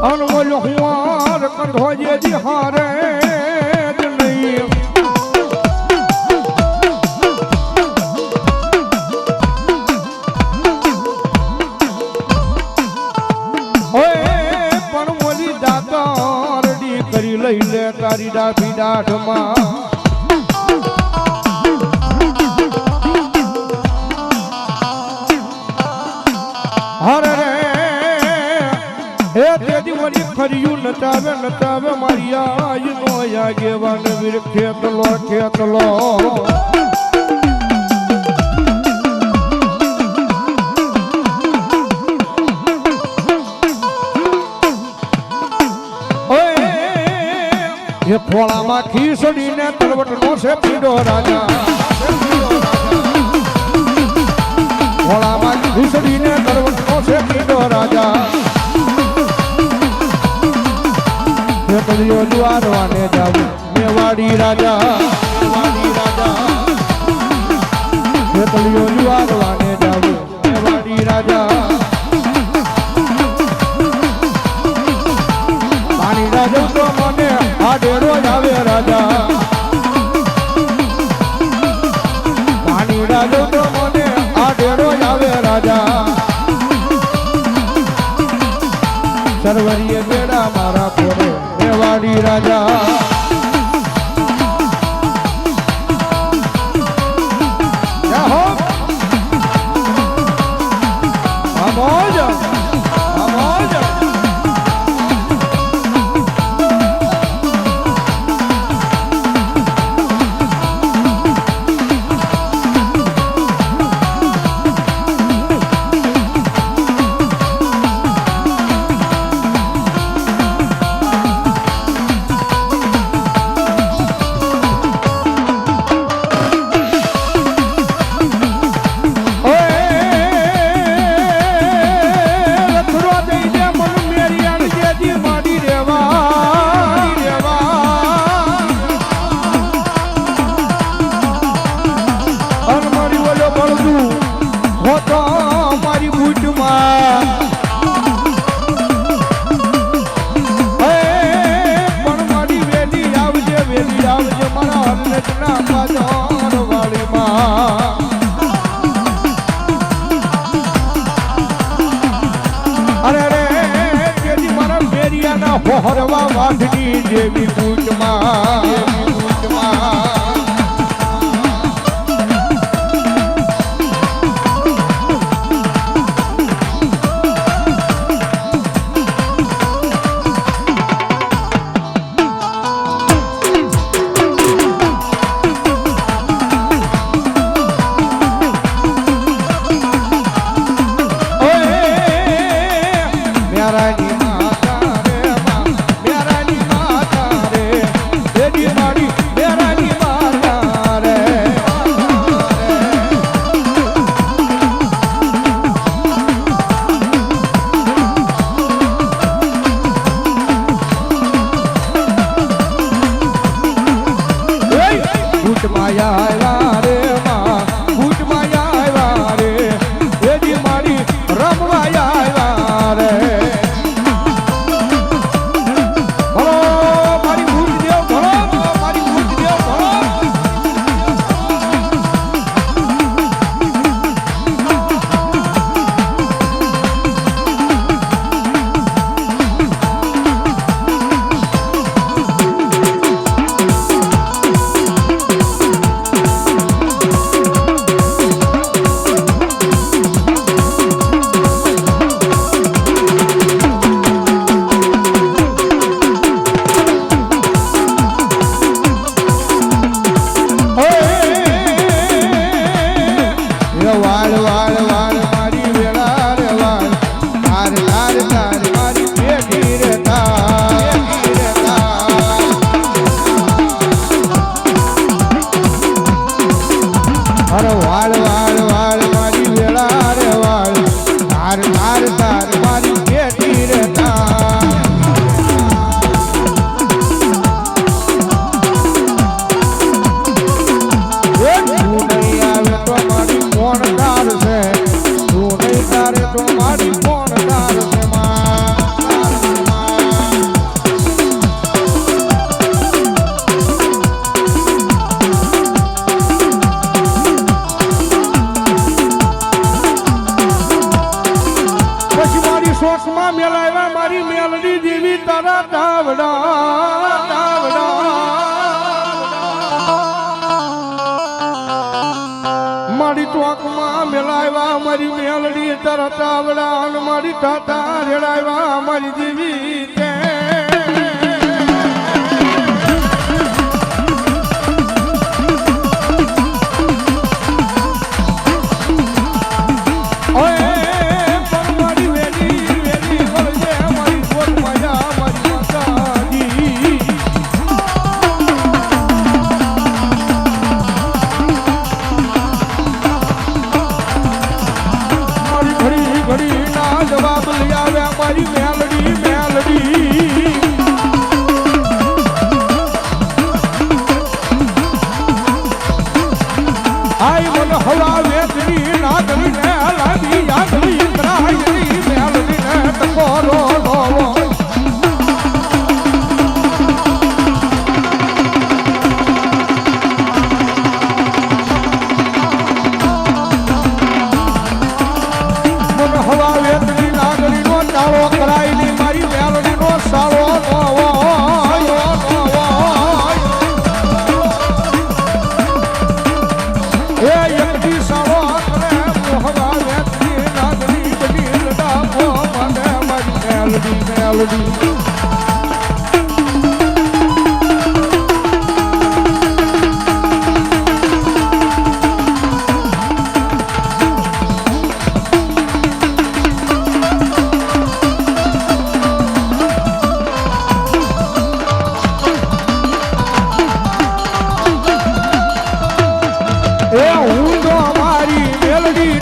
અનમોલ હુવાર કંધો જે દિહારે કરી લઈ લે તારી ડાભી દાઢમાં. વીર ખેતલો ખેતલો એ ખોળામાં ખીસડીને તરવટ નો છે પીડો રાજા. ખોળામાં ખીસડીને તરવટ નો છે પીડો રાજા ખેતરીઓ દ્વારવાને જાવું વાડી રાજા વાડી રાજા. હે તળિયો જુવાર વાને જાવો વાડી રાજા. વાડી રાજા તો મને આ ડેરો આવે રાજા. વાડી રાજા તો મને આ ડેરો આવે રાજા. સર્વરીય બેડા મારા પોરે રેવાડી રાજા. બાંધની જેવી કૂટમાં તારી મેલડી જેવી તારા તાવડા તાવડા. મારી ટોકમાં મેલાવ્યા મારી મેલડી તારા તાવડા મારી ટાટા રેડાવ્યા મારી જેવી melody. એ હું તો મારી મેલડી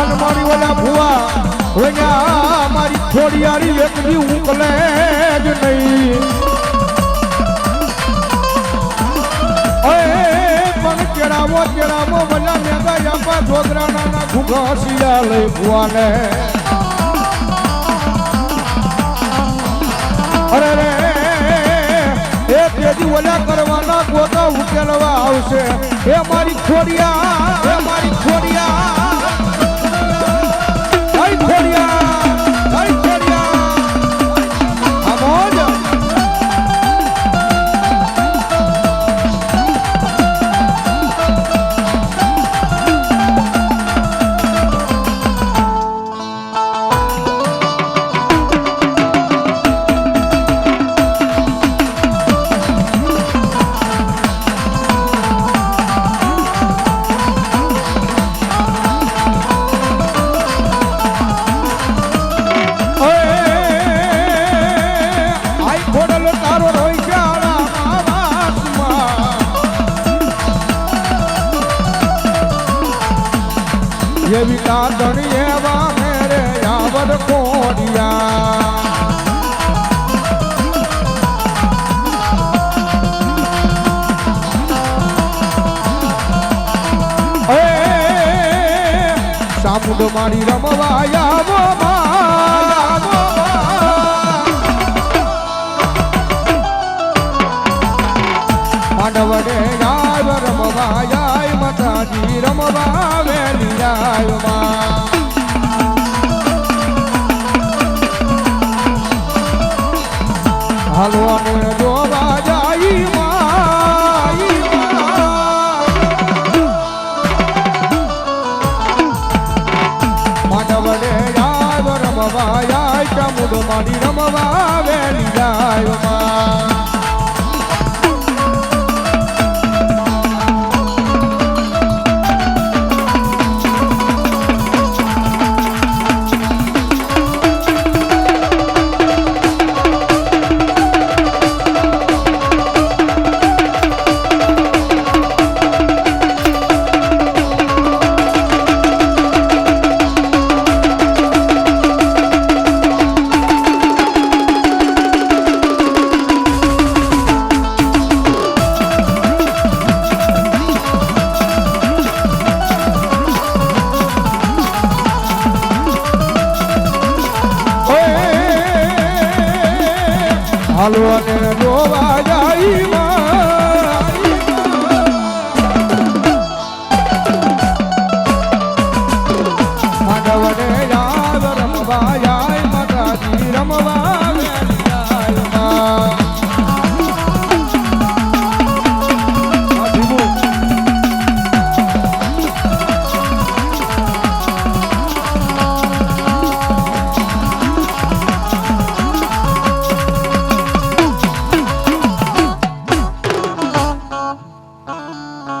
અનમારી ઓલા ભુવા ઓલા મારી થોડિયારી એક બી ઉકલે જ નહીં. પણ કેળાવો કેળાવો બધા મેગા આપા ધોગરા નાના ઘુઘાસિયા લઈ ભુવાને. અરે રે એ તેજી ઓલા કરવા પોતો ઉકેલવા આવશે. એ મારી ખોડિયા ये बिना दनिए वा मेरे यावर कोडिया સામુંડ મારી રમવા આવો હલવાનું જોવા જાય માનવને ડાવ રમવા જાય ચમુડ મારી રમવા વેલી જાય you